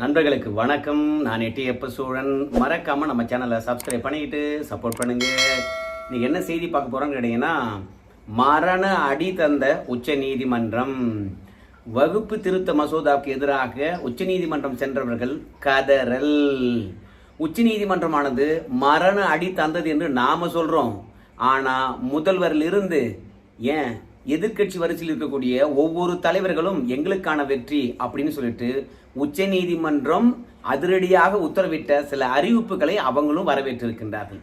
நண்பர்களுக்கு வணக்கம். நான் எட்டியப்ப சூழன். மறக்காமல் நம்ம சேனலை சப்ஸ்கிரைப் பண்ணிக்கிட்டு சப்போர்ட் பண்ணுங்க. இன்னைக்கு என்ன செய்தி பார்க்க போறோம்னு கேட்டீங்கன்னா மரண அடி தந்த உச்ச நீதிமன்றம். வகுப்பு திருத்த மசோதாவுக்கு எதிராக உச்ச நீதிமன்றம் சென்றவர்கள் கதறல். உச்ச நீதிமன்றமானது மரண அடி தந்தது என்று நாம சொல்றோம். ஆனா முதல்வரிலிருந்து ஏன் எதிர்க்கட்சி வரிசையில் இருக்கக்கூடிய ஒவ்வொரு தலைவர்களும் எங்களுக்கான வெற்றி அப்படின்னு சொல்லிட்டு உச்ச நீதிமன்றம் அதிரடியாக உத்தரவிட்ட சில அறிவிப்புகளை அவங்களும் வரவேற்றிருக்கின்றார்கள்.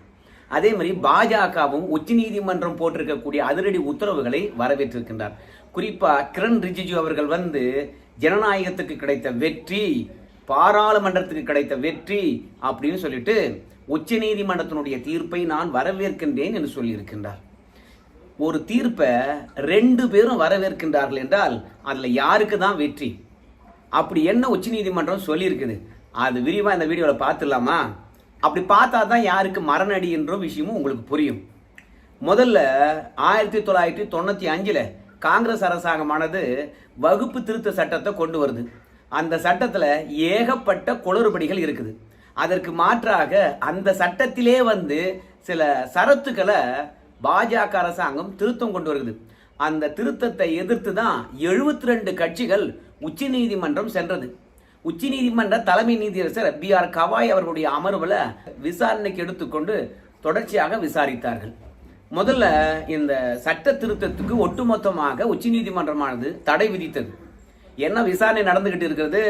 அதே மாதிரி பாஜகவும் உச்ச நீதிமன்றம் போட்டிருக்கக்கூடிய அதிரடி உத்தரவுகளை வரவேற்றிருக்கின்றார். குறிப்பா கிரண் ரிஜிஜு அவர்கள் வந்து ஜனநாயகத்துக்கு கிடைத்த வெற்றி பாராளுமன்றத்துக்கு கிடைத்த வெற்றி அப்படின்னு சொல்லிட்டு உச்ச நீதிமன்றத்தினுடைய தீர்ப்பை நான் வரவேற்கின்றேன் என்று சொல்லியிருக்கின்றார். ஒரு தீர்ப்பை ரெண்டு பேரும் வரவேற்கின்றார்கள் என்றால் அதில் யாருக்கு தான் வெற்றி? அப்படி என்ன உச்சநீதிமன்றம் சொல்லியிருக்குது? அது விரிவாக இந்த வீடியோவில் பார்த்துடலாமா? அப்படி பார்த்தா தான் யாருக்கு மரணடி என்ற விஷயமும் உங்களுக்கு புரியும். முதல்ல ஆயிரத்தி தொள்ளாயிரத்தி தொண்ணூற்றி அஞ்சில் காங்கிரஸ் அரசாங்கமானது வகுப்பு திருத்த சட்டத்தை கொண்டு வருது. அந்த சட்டத்தில் ஏகப்பட்ட குளறுபடிகள் இருக்குது. அதற்கு மாற்றாக அந்த சட்டத்திலே வந்து சில சரத்துக்களை பாஜக அரசாங்கம் திருத்தம் கொண்டு வருகிறது. அந்த திருத்தத்தை எதிர்த்து தான் எழுபத்தி ரெண்டு கட்சிகள் உச்ச நீதிமன்றம் சென்றது. உச்ச நீதிமன்ற தலைமை நீதியரசர் பி ஆர் கவாய் அவர்களுடைய அமர்வில் விசாரணைக்கு எடுத்துக்கொண்டு தொடர்ச்சியாக விசாரித்தார்கள். முதல்ல இந்த சட்ட திருத்தத்துக்கு ஒட்டுமொத்தமாக உச்ச நீதிமன்றமானது தடை விதித்தது. என்ன விசாரணை நடந்துகிட்டு இருக்கிறது?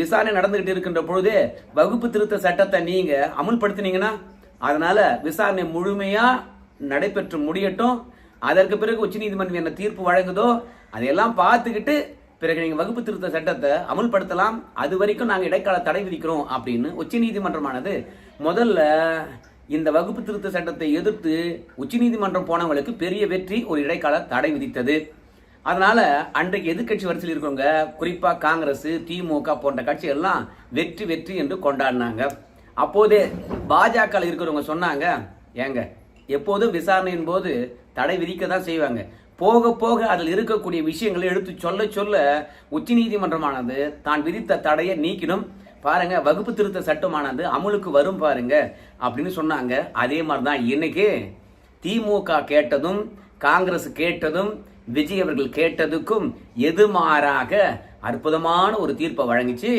விசாரணை நடந்துகிட்டு இருக்கின்ற பொழுது வகுப்பு திருத்த சட்டத்தை நீங்க அமுல்படுத்தினீங்கன்னா அதனால விசாரணை முழுமையா நடைபெற்று முடியட்டும். அதற்கு பிறகு உச்சநீதிமன்றம் என்ன தீர்ப்பு வழங்குதோ அதையெல்லாம் பார்த்துக்கிட்டு பிறகு நீங்கள் வகுப்பு திருத்த சட்டத்தை அமுல்படுத்தலாம். அது வரைக்கும் நாங்கள் இடைக்கால தடை விதிக்கிறோம் அப்படின்னு உச்சநீதிமன்றமானது முதல்ல இந்த வகுப்பு திருத்த சட்டத்தை எதிர்த்து உச்சநீதிமன்றம் போனவங்களுக்கு பெரிய வெற்றி ஒரு இடைக்கால தடை விதித்தது. அதனால அன்றைக்கு எதிர்க்கட்சி வரிசையில் இருக்கவங்க குறிப்பாக காங்கிரஸ் திமுக போன்ற கட்சிகள் எல்லாம் வெற்றி வெற்றி என்று கொண்டாடினாங்க. அப்போதே பாஜக இருக்கிறவங்க சொன்னாங்க ஏங்க எப்போதும் விசாரணையின் போது தடை விதிக்க தான் செய்வாங்க. போக போக அதில் இருக்கக்கூடிய விஷயங்களை எடுத்து சொல்ல சொல்ல உச்சநீதிமன்றமானது தான் விதித்த தடையை நீக்கிடும். பாருங்க வகுப்பு திருத்த சட்டமானது அமலுக்கு வரும் பாருங்க அப்படின்னு சொன்னாங்க. அதே மாதிரி தான் இன்னைக்கு திமுக கேட்டதும் காங்கிரஸ் கேட்டதும் விஜய் அவர்கள் கேட்டதுக்கும் எதிர்மாறாக அற்புதமான ஒரு தீர்ப்பை வழங்கிச்சு.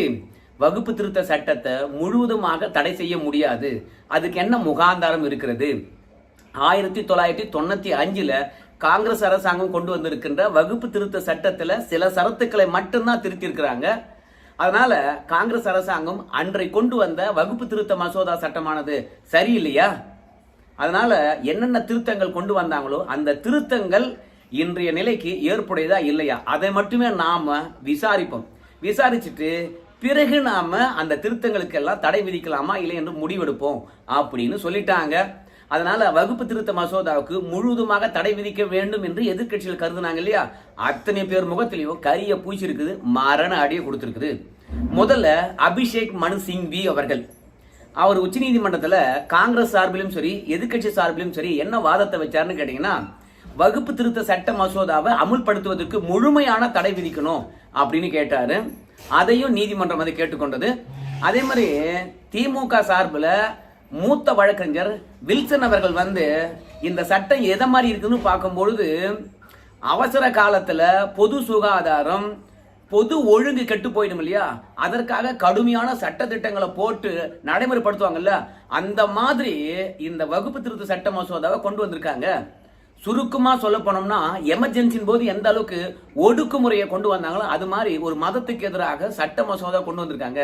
வகுப்பு திருத்த சட்டத்தை முழுவதுமாக தடை செய்ய முடியாது. அதுக்கு என்ன முகாந்தாரம் இருக்கிறது? ஆயிரத்தி தொள்ளாயிரத்தி தொண்ணூத்தி அஞ்சுல காங்கிரஸ் அரசாங்கம் கொண்டு வந்திருக்கின்ற வகுப்பு திருத்த சட்டத்துல சில சரத்துக்களை மட்டும்தான் திருத்திருக்கிறாங்க அதனால காங்கிரஸ் அரசாங்கம் அன்றை கொண்டு வந்த வகுப்பு திருத்த மசோதா சட்டமானது சரியில்லையா? அதனால என்னென்ன திருத்தங்கள் கொண்டு வந்தாங்களோ அந்த திருத்தங்கள் இன்றைய நிலைக்கு ஏற்புடையதா இல்லையா? அதை மட்டுமே நாம விசாரிப்போம். விசாரிச்சுட்டு பிறகு நாம அந்த திருத்தங்களுக்கு எல்லாம் தடை விதிக்கலாமா இல்லை என்று முடிவெடுப்போம் அப்படின்னு சொல்லிட்டாங்க. அதனால வகுப்பு திருத்த மசோதாவுக்கு முழுவதுமாக தடை விதிக்க வேண்டும் என்று எதிர்கட்சிகள் கருதுனாங்க இல்லையா? அத்தனை பேர் முகத்திலையும் கரிய பூச்சி இருக்குது மரண அடியை கொடுத்துருக்குது. முதல்ல அபிஷேக் மனு சிங்வி அவர்கள். அவர் உச்சநீதிமன்றத்தில் காங்கிரஸ் சார்பிலும் சரி எதிர்க்கட்சி சார்பிலும் சரி என்ன வாதத்தை வச்சாருன்னு கேட்டீங்கன்னா வகுப்பு திருத்த சட்ட மசோதாவை அமுல்படுத்துவதற்கு முழுமையான தடை விதிக்கணும் அப்படின்னு கேட்டாரு. அதையும் நீதிமன்றம் அதை கேட்டுக்கொண்டது. அதே மாதிரி திமுக சார்பில் மூத்த வழக்கறிஞர் வில்சன் அவர்கள் வந்து இந்த சட்டம் எதை மாதிரி இருக்குன்னு பார்க்கும்பொழுது அவசர காலத்தில் பொது சுகாதாரம் பொது ஒழுங்கு கெட்டு போயிடும் இல்லையா? அதற்காக கடுமையான சட்ட திட்டங்களை போட்டு நடைமுறைப்படுத்துவாங்கல்ல? அந்த மாதிரி இந்த வகுப்பு திருத்த சட்ட மசோதாவை கொண்டு வந்திருக்காங்க. சுருக்கமாக சொல்ல போனோம்னா எமர்ஜென்சின் போது எந்த அளவுக்கு ஒடுக்குமுறையை கொண்டு வந்தாங்களோ அது மாதிரி ஒரு மதத்துக்கு எதிராக சட்ட மசோதா கொண்டு வந்திருக்காங்க.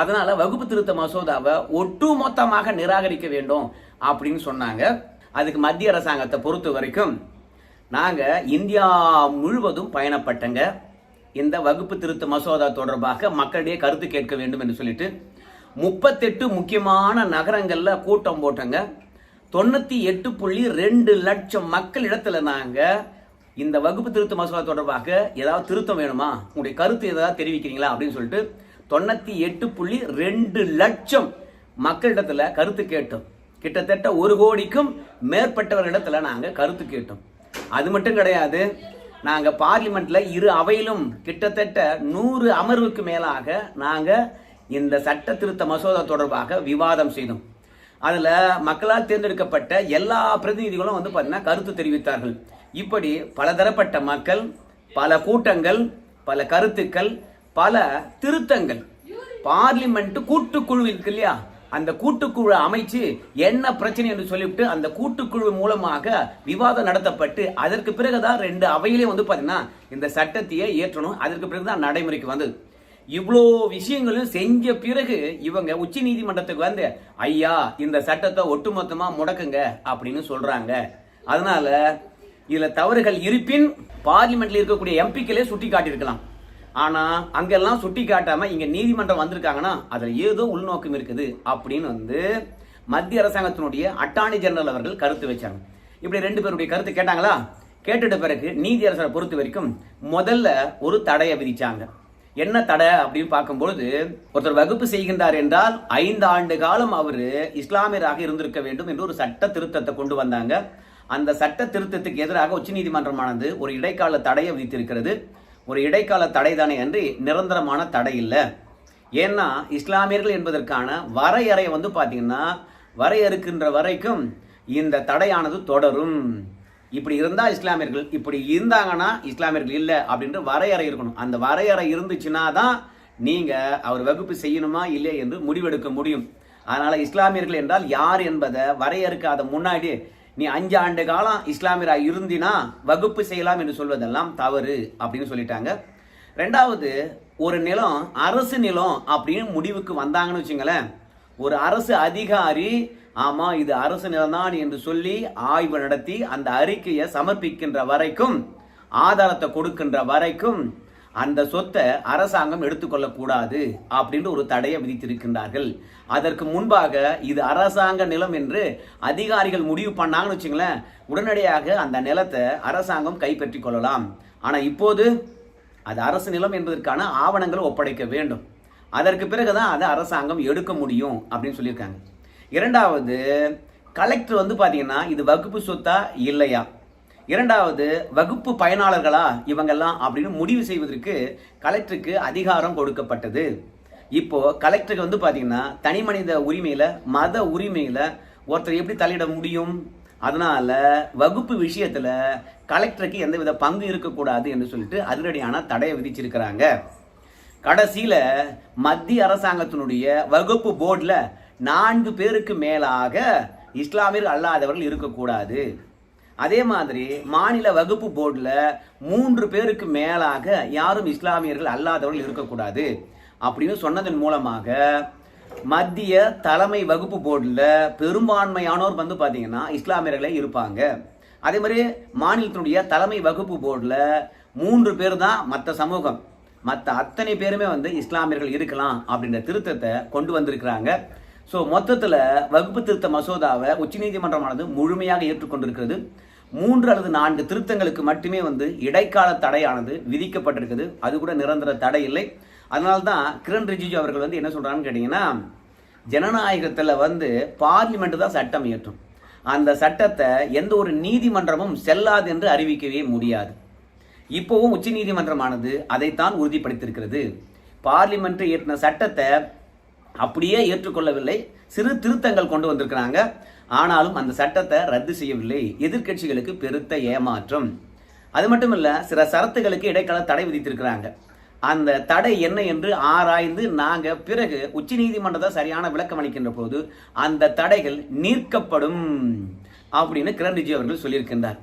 அதனால வகுப்பு திருத்த மசோதாவை ஒட்டுமொத்தமாக நிராகரிக்க வேண்டும் அப்படின்னு சொன்னாங்க. அதுக்கு மத்திய அரசாங்கத்தை பொறுத்த வரைக்கும் நாங்கள் இந்தியா முழுவதும் பயணப்பட்டங்க. இந்த வகுப்பு திருத்த மசோதா தொடர்பாக மக்களிடையே கருத்து கேட்க வேண்டும் என்று சொல்லிட்டு முப்பத்தெட்டு முக்கியமான நகரங்களில் கூட்டம் போட்டங்க. தொண்ணூத்தி எட்டு புள்ளி ரெண்டு லட்சம் மக்கள் இடத்துல நாங்க இந்த வகுப்பு திருத்த மசோதா தொடர்பாக ஏதாவது திருத்தம் வேணுமா? உங்களுடைய கருத்து ஏதாவது தெரிவிக்கிறீங்களா? அப்படின்னு சொல்லிட்டு தொண்ணூத்தி எட்டு புள்ளி ரெண்டு லட்சம் மக்களிடத்துல கருத்து கேட்டோம். கிட்டத்தட்ட ஒரு கோடிக்கும் மேற்பட்டவர்களிடத்துல நாங்க கருத்து கேட்டோம். அது மட்டும் கிடையாது நாங்க பார்லிமெண்ட்ல இரு அவையிலும் கிட்டத்தட்ட நூறு அமர்வுக்கு மேலாக நாங்க இந்த சட்ட திருத்த மசோதா தொடர்பாக விவாதம் செய்தோம். அதில் மக்களால் தேர்ந்தெடுக்கப்பட்ட எல்லா பிரதிநிதிகளும் வந்து பார்த்தீங்கன்னா கருத்து தெரிவித்தார்கள். இப்படி பலதரப்பட்ட மக்கள் பல கூட்டங்கள் பல கருத்துக்கள் பல திருத்தங்கள். பார்லிமெண்ட் கூட்டுக்குழு இருக்கு இல்லையா அந்த கூட்டுக்குழு அமைச்சு என்ன பிரச்சனை என்று சொல்லிவிட்டு அந்த கூட்டுக்குழு மூலமாக விவாதம் நடத்தப்பட்டு அதற்கு பிறகுதான் ரெண்டு அவையிலே வந்து பார்த்தீங்கன்னா இந்த சட்டத்தையே ஏற்றணும் அதற்கு பிறகுதான் நடைமுறைக்கு வந்தது. இவ்வளோ விஷயங்களும் செஞ்ச பிறகு இவங்க உச்ச நீதிமன்றத்துக்கு வந்து ஐயா இந்த சட்டத்தை ஒட்டுமொத்தமா முடக்குங்க அப்படின்னு சொல்றாங்க. அதனால இதுல தவறுகள் இருப்பின் பார்லிமெண்ட்ல இருக்கக்கூடிய எம்பிக்களே சுட்டி காட்டியிருக்கலாம் ஆனா அங்கெல்லாம் சுட்டி காட்டாம இங்க நீதிமன்றம் வந்திருக்காங்கன்னா அதுல ஏதோ உள்நோக்கம் இருக்குது அப்படின்னு வந்து மத்திய அரசாங்கத்தினுடைய அட்டார்னி ஜெனரல் அவர்கள் கருத்து வச்சாங்க. இப்படி ரெண்டு பேருடைய கருத்து கேட்டாங்களா? கேட்டுட்ட பிறகு நீதி அரசரை பொறுத்த வரைக்கும் முதல்ல ஒரு தடையை விதிச்சாங்க. என்ன தடை அப்படின்னு பார்க்கும்பொழுது ஒருத்தர் வகுப்பு செய்கின்றார் என்றால் ஐந்து ஆண்டு காலம் அவர் இஸ்லாமியராக இருந்திருக்க வேண்டும் என்று ஒரு சட்ட திருத்தத்தை கொண்டு வந்தாங்க. அந்த சட்ட திருத்தத்துக்கு எதிராக உச்சநீதிமன்றமானது ஒரு இடைக்கால தடையை விதித்திருக்கிறது. ஒரு இடைக்கால தடை தானே என்று நிரந்தரமான தடை இல்லை. ஏன்னா இஸ்லாமியர்கள் என்பதற்கான வரையறை வந்து பார்த்தீங்கன்னா வரையறுக்கின்ற வரைக்கும் இந்த தடையானது தொடரும். இப்படி இருந்தால் இஸ்லாமியர்கள் இப்படி இருந்தாங்கன்னா இஸ்லாமியர்கள் இல்லை அப்படின்ற வரையறை இருக்கணும். அந்த வரையறை இருந்துச்சுன்னா தான் நீங்கள் அவர் வகுப்பு செய்யணுமா இல்லை என்று முடிவெடுக்க முடியும். அதனால் இஸ்லாமியர்கள் என்றால் யார் என்பதை வரையறுக்காத முன்னாடி நீ அஞ்சு ஆண்டு காலம் இஸ்லாமியராக இருந்தினா வகுப்பு செய்யலாம் என்று சொல்வதெல்லாம் தவறு அப்படின்னு சொல்லிட்டாங்க. ரெண்டாவது ஒரு நிலம் அரசு நிலம் அப்படின்னு முடிவுக்கு வந்தாங்கன்னு வச்சுங்களேன். ஒரு அரசு அதிகாரி ஆமாம் இது அரசு நிலம்தான் என்று சொல்லி ஆய்வு நடத்தி அந்த அறிக்கையை சமர்ப்பிக்கின்ற வரைக்கும் ஆதாரத்தை கொடுக்கின்ற வரைக்கும் அந்த சொத்தை அரசாங்கம் எடுத்துக்கொள்ளக்கூடாது அப்படின்ற ஒரு தடையை விதித்திருக்கின்றார்கள். அதற்கு முன்பாக இது அரசாங்க நிலம் என்று அதிகாரிகள் முடிவு பண்ணாங்கன்னு வச்சுங்களேன் உடனடியாக அந்த நிலத்தை அரசாங்கம் கைப்பற்றிக் கொள்ளலாம். ஆனால் இப்போது அது அரசு நிலம் என்பதற்கான ஆவணங்களை ஒப்படைக்க வேண்டும். அதற்கு பிறகுதான் அதை அரசாங்கம் எடுக்க முடியும் அப்படின்னு சொல்லியிருக்காங்க. இரண்டாவது கலெக்டர் வந்து பார்த்தீங்கன்னா இது வகுப்பு சொத்தா இல்லையா? இரண்டாவது வகுப்பு பயனாளர்களா இவங்கெல்லாம் அப்படின்னு முடிவு செய்வதற்கு கலெக்டருக்கு அதிகாரம் கொடுக்கப்பட்டது. இப்போ கலெக்டருக்கு வந்து பார்த்தீங்கன்னா தனி மனித உரிமையில மத உரிமையில ஒருத்தர் எப்படி தலையிட முடியும்? அதனால வகுப்பு விஷயத்துல கலெக்டருக்கு எந்தவித பங்கு இருக்கக்கூடாது என்று சொல்லிட்டு அதிரடியான தடையை விதிச்சிருக்கிறாங்க. கடைசியில மத்திய அரசாங்கத்தினுடைய வகுப்பு போர்டில் நான்கு பேருக்கு மேலாக இஸ்லாமியர் அல்லாதவர்கள் இருக்கக்கூடாது. அதே மாதிரி மாநில வகுப்பு போர்டில் மூன்று பேருக்கு மேலாக யாரும் இஸ்லாமியர்கள் அல்லாதவர்கள் இருக்கக்கூடாது. அப்படின்னு சொன்னதன் மூலமாக மத்திய தலைமை வகுப்பு போர்டில் பெரும்பான்மையானோர் வந்து பார்த்தீங்கன்னா இஸ்லாமியர்களே இருப்பாங்க. அதே மாதிரி மாநிலத்தினுடைய தலைமை வகுப்பு போர்டில் மூன்று பேர் தான் மற்ற சமூகம். மற்ற அத்தனை பேருமே வந்து இஸ்லாமியர்கள் இருக்கலாம் அப்படின்ற திருத்தத்தை கொண்டு வந்திருக்கிறாங்க. ஸோ மொத்தத்தில் வகுப்பு திருத்த மசோதாவை உச்சநீதிமன்றமானது முழுமையாக ஏற்றுக்கொண்டிருக்கிறது. மூன்று அல்லது நான்கு திருத்தங்களுக்கு மட்டுமே வந்து இடைக்கால தடையானது விதிக்கப்பட்டிருக்குது. அது கூட நிரந்தர தடை இல்லை. அதனால்தான் கிரண் ரிஜிஜு அவர்கள் வந்து என்ன சொல்கிறான்னு கேட்டிங்கன்னா ஜனநாயகத்தில் வந்து பார்லிமெண்ட் தான் சட்டம் இயற்றும். அந்த சட்டத்தை எந்த ஒரு நீதிமன்றமும் செல்லாது என்று அறிவிக்கவே முடியாது. இப்போவும் உச்ச நீதிமன்றமானது அதைத்தான் உறுதிப்படுத்தியிருக்கிறது. பார்லிமெண்ட் இயற்றின சட்டத்தை அப்படியே ஏற்றுக்கொள்ளவில்லை. சிறு திருத்தங்கள் கொண்டு வந்திருக்கிறாங்க. ஆனாலும் அந்த சட்டத்தை ரத்து செய்யவில்லை. எதிர்க்கட்சிகளுக்கு பெருத்த ஏமாற்றம். அது மட்டும் இல்லை சில சரத்துகளுக்கு இடைக்கால தடை விதித்திருக்கிறாங்க. அந்த தடை என்ன என்று ஆராய்ந்து நாங்கள் பிறகு உச்ச நீதிமன்றத்தை சரியான விளக்கம் அளிக்கின்ற போது அந்த தடைகள் நீர்க்கப்படும் அப்படின்னு கிரண் ரிஜி அவர்கள் சொல்லியிருக்கின்றார்.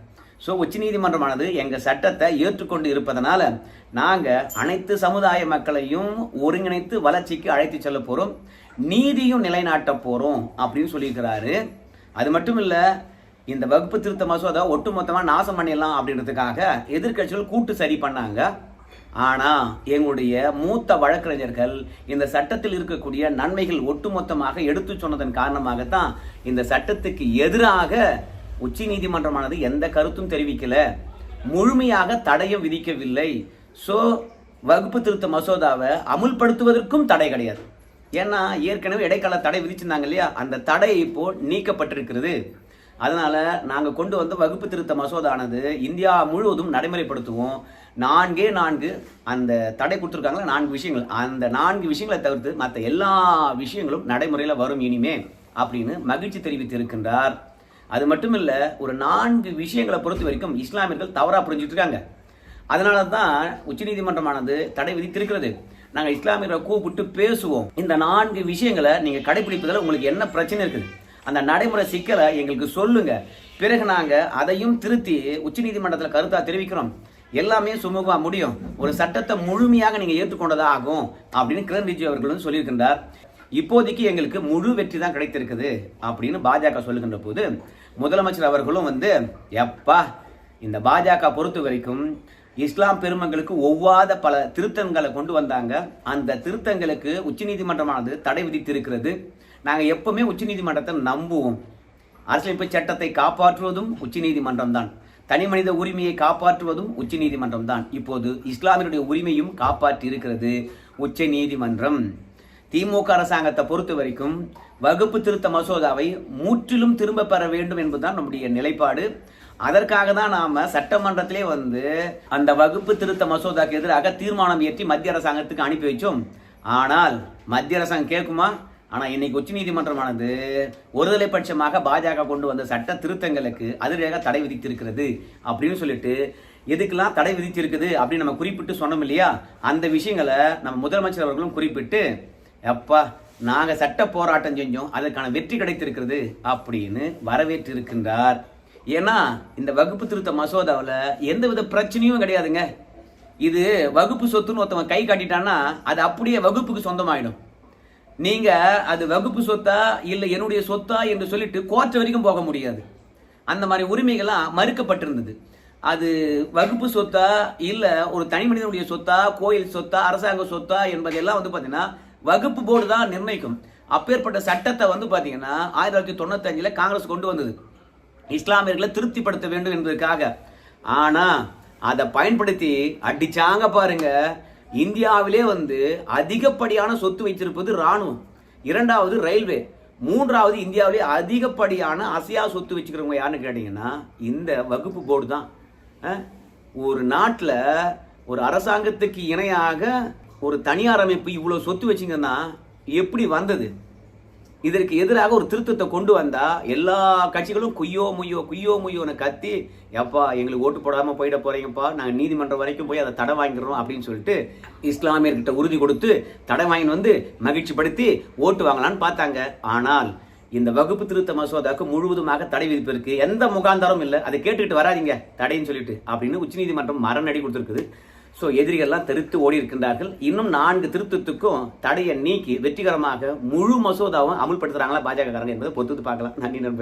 ஸோ உச்சநீதிமன்றமானது எங்கள் சட்டத்தை ஏற்றுக்கொண்டு இருப்பதனால நாங்கள் அனைத்து சமுதாய மக்களையும் ஒருங்கிணைத்து வளர்ச்சிக்கு அழைத்து செல்ல போகிறோம் நீதியும் நிலைநாட்ட போகிறோம் அப்படின்னு சொல்லியிருக்கிறாரு. அது மட்டும் இல்லை இந்த வகுப்பு திருத்த மசோதா ஒட்டுமொத்தமாக நாசம் பண்ணிடலாம் அப்படின்றதுக்காக எதிர்க்கட்சிகள் கூட்டு சரி பண்ணாங்க. ஆனால் எங்களுடைய மூத்த வழக்கறிஞர்கள் இந்த சட்டத்தில் இருக்கக்கூடிய நன்மைகள் ஒட்டுமொத்தமாக எடுத்து சொன்னதன் காரணமாகத்தான் இந்த சட்டத்துக்கு எதிராக உச்ச நீதிமன்றமானது எந்த கருத்தும் தெரிவிக்கல. முழுமையாக தடையும் விதிக்கவில்லை. ஸோ வகுப்பு திருத்த மசோதாவை அமுல்படுத்துவதற்கும் தடை கிடையாது. ஏன்னா ஏற்கனவே இடைக்கால தடை விதிச்சிருந்தாங்க இல்லையா? அந்த தடை இப்போ நீக்கப்பட்டிருக்கிறது. அதனால் நாங்கள் கொண்டு வந்த வகுப்பு திருத்த மசோதானது இந்தியா முழுவதும் நடைமுறைப்படுத்துவோம். நான்கே நான்கு அந்த தடை கொடுத்துருக்காங்களா? நான்கு விஷயங்கள். அந்த நான்கு விஷயங்களை தவிர்த்து மற்ற எல்லா விஷயங்களும் நடைமுறையில் வரும் இனிமே அப்படின்னு மகிழ்ச்சி தெரிவித்திருக்கின்றார். அது மட்டும் இல்லை ஒரு நான்கு விஷயங்களை பொறுத்த வரைக்கும் இஸ்லாமியர்கள் தவறாக புரிஞ்சுட்டு இருக்காங்க அதனால தான் உச்சநீதிமன்றமானது தடை விதித்திருக்கிறது. நாங்கள் இஸ்லாமியர்களை கூப்பிட்டு பேசுவோம். இந்த நான்கு விஷயங்களை நீங்கள் கடைபிடிப்பதில் உங்களுக்கு என்ன பிரச்சனை இருக்குது? அந்த நடைமுறை சிக்கலை எங்களுக்கு சொல்லுங்க. பிறகு நாங்கள் அதையும் திருத்தி உச்சநீதிமன்றத்தில் கருத்தாக தெரிவிக்கிறோம். எல்லாமே சுமூகமாக முடியும். ஒரு சட்டத்தை முழுமையாக நீங்கள் ஏற்றுக்கொண்டதாக ஆகும் அப்படின்னு கிரண் ரிஜிஜு அவர்களும் சொல்லியிருக்கின்றார். இப்போதைக்கு எங்களுக்கு முழு வெற்றி தான் கிடைத்திருக்குது அப்படின்னு பாஜக சொல்லுகின்ற போது முதலமைச்சர் அவர்களும் வந்து எப்பா இந்த பாஜக பொறுத்த வரைக்கும் இஸ்லாம் பெருமங்களுக்கு ஒவ்வாத பல திருத்தங்களை கொண்டு வந்தாங்க. அந்த திருத்தங்களுக்கு உச்சநீதிமன்றமானது தடை விதித்திருக்கிறது. நாங்கள் எப்பவுமே உச்சநீதிமன்றத்தை நம்புவோம். அரசியலமைப்பு சட்டத்தை காப்பாற்றுவதும் உச்சநீதிமன்றம் தான் தனி மனித உரிமையை காப்பாற்றுவதும் உச்சநீதிமன்றம் தான் இப்போது இஸ்லாமியருடைய உரிமையும் காப்பாற்றி இருக்கிறது உச்ச நீதிமன்றம் திமுக அரசாங்கத்தை பொறுத்த வரைக்கும் வகுப்பு திருத்த மசோதாவை முற்றிலும் திரும்ப பெற வேண்டும் என்பதுதான் நம்முடைய நிலைப்பாடு. அதற்காக தான் நாம சட்டமன்றத்திலே வந்து அந்த வகுப்பு திருத்த மசோதாக்கு எதிராக தீர்மானம் இயற்றி மத்திய அரசாங்கத்துக்கு அனுப்பி வச்சோம். ஆனால் மத்திய அரசாங்கம் கேட்குமா? ஆனால் இன்னைக்கு உச்சநீதிமன்றமானது ஒருதலை பட்சமாக பாஜக கொண்டு வந்த சட்ட திருத்தங்களுக்கு அதிரடியாக தடை விதித்திருக்கிறது அப்படின்னு சொல்லிட்டு எதுக்கெல்லாம் தடை விதித்திருக்குது அப்படின்னு நம்ம குறிப்பிட்டு சொன்னோம் இல்லையா? அந்த விஷயங்களை நம்ம முதலமைச்சர் அவர்களும் குறிப்பிட்டு அப்பா நாங்கள் சட்ட போராட்டம் செஞ்சோம் அதற்கான வெற்றி கிடைத்திருக்கிறது அப்படின்னு வரவேற்று இருக்கின்றார் ஏன்னா இந்த வகுப்பு திருத்த மசோதாவில் எந்த வித பிரச்சனையும் கிடையாதுங்க. இது வகுப்பு சொத்துன்னு ஒருத்தவன் கை காட்டிட்டான்னா அது அப்படியே வகுப்புக்கு சொந்தமாயிடும். நீங்க அது வகுப்பு சொத்தா இல்லை என்னுடைய சொத்தா என்று சொல்லிட்டு கோர்ட் வரைக்கும் போக முடியாது. அந்த மாதிரி உரிமைகள்லாம் மறுக்கப்பட்டிருந்தது. அது வகுப்பு சொத்தா இல்லை ஒரு தனி மனிதனுடைய சொத்தா கோயில் சொத்தா அரசாங்க சொத்தா என்பதெல்லாம் வந்து பார்த்தீங்கன்னா வகுப்பு போர்டு தான் நிர்ணயிக்கும். அப்பேற்பட்ட சட்டத்தை வந்து பார்த்தீங்கன்னா ஆயிரத்தி தொள்ளாயிரத்தி தொண்ணூத்தஞ்சில் காங்கிரஸ் கொண்டு வந்தது. இஸ்லாமியர்களை திருப்திப்படுத்த வேண்டும் என்பதற்காக. ஆனால் அதை பயன்படுத்தி அடிச்சாங்க பாருங்க. இந்தியாவிலே வந்து அதிகப்படியான சொத்து வைத்திருப்பது ராணுவம் இரண்டாவது ரயில்வே. மூன்றாவது இந்தியாவிலே அதிகப்படியான அசையா சொத்து வச்சுக்கிறவங்க யாருன்னு கேட்டிங்கன்னா இந்த வகுப்பு போர்டு தான். ஒரு நாட்டில் ஒரு அரசாங்கத்துக்கு இணையாக ஒரு தனியார் அமைப்பு இவ்வளோ சொத்து வச்சிங்கன்னா எப்படி வந்தது? இதற்கு எதிராக ஒரு திருத்தத்தை கொண்டு வந்தா எல்லா கட்சிகளும் குய்யோ முய்யோ குய்யோ முய்யோன்னு கத்தி எப்பா எங்களுக்கு ஓட்டு போடாமல் போயிட போறீங்கப்பா நாங்கள் நீதிமன்றம் வரைக்கும் போய் அதை தடை வாங்கிடுறோம் அப்படின்னு சொல்லிட்டு இஸ்லாமியர்கிட்ட உறுதி கொடுத்து தடை வாங்கின்னு வந்து மகிழ்ச்சிப்படுத்தி ஓட்டு வாங்கலாம்னு பார்த்தாங்க. ஆனால் இந்த வகுப்பு திருத்த மசோதாவுக்கு முழுவதுமாக தடை விதிப்பு இருக்குது எந்த முகாந்தரம் இல்லை. அதை கேட்டுக்கிட்டு வராதீங்க தடைன்னு சொல்லிட்டு அப்படின்னு உச்சநீதிமன்றம் மரணடி கொடுத்துருக்குது. ஸோ எதிரிகள்லாம் தெருத்து ஓடி இருக்கின்றார்கள் இன்னும் நான்கு திருத்தத்துக்கும் தடையை நீக்கி வெற்றிகரமாக முழு மசோதாவும் அமல்படுத்துகிறாங்களா பாஜக காரங்க என்பதை பொறுத்து பார்க்கலாம். நன்றி நண்பர்கள்.